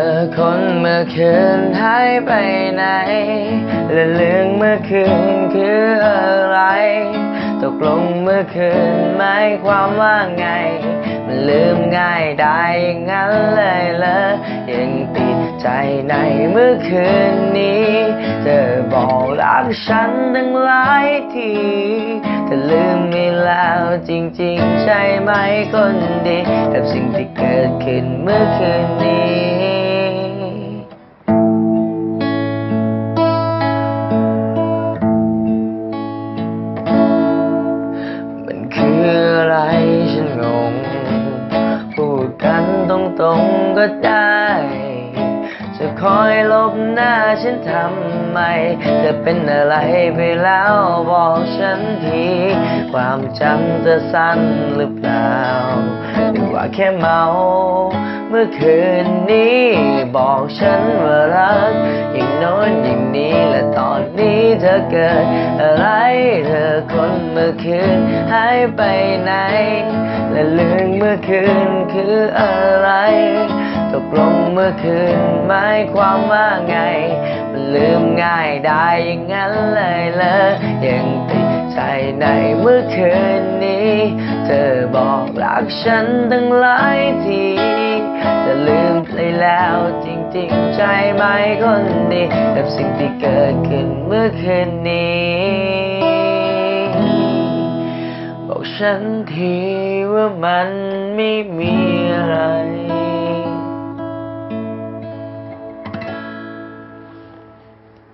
อคนเมื่อคืนหายไปไหน และเรื่องเมื่อคืนคืออะไร ตกลงเมื่อคืนหมายความว่าไง มันลืมง่ายได้อย่างนั้นเลยเหรอยังติดใจในเมื่อคืนนี้ เธอบอกรักฉันตั้งหลายทีเธอลืมไม่แล้วจริงๆ ใช่ไหมคนดีกับสิ่งที่เกิดขึ้นเมื่อคืนนี้ ไรฉันงง พูดกันตรงๆก็ได้ จะคอยลบหน้าฉันทำไมเธอเป็นอะไรไปแล้วบอกฉันที ความจำเธอสั้นหรือเปล่า หรือว่าแค่เมาเมื่อคืนนี้บอกฉันว่ารัก อย่างโน้นอย่างนี้และตอนนี้เธอเกิดอะไร เมื่อคืนหายไปไหน และเรื่องเมื่อคืนคืออะไร ตกลงเมื่อคืนหมายความว่าไง มันลืมง่ายได้อย่างนั้นเลยเหรอยังติดใจในเมื่อคืนนี้ เธอบอกรักฉันตั้งหลายทีจะลืมไปแล้วจริงๆใช่ไหมคนดีกับสิ่งที่เกิดขึ้นเมื่อคืนนี้ ฉันทีว่ามันไม่มีอะไร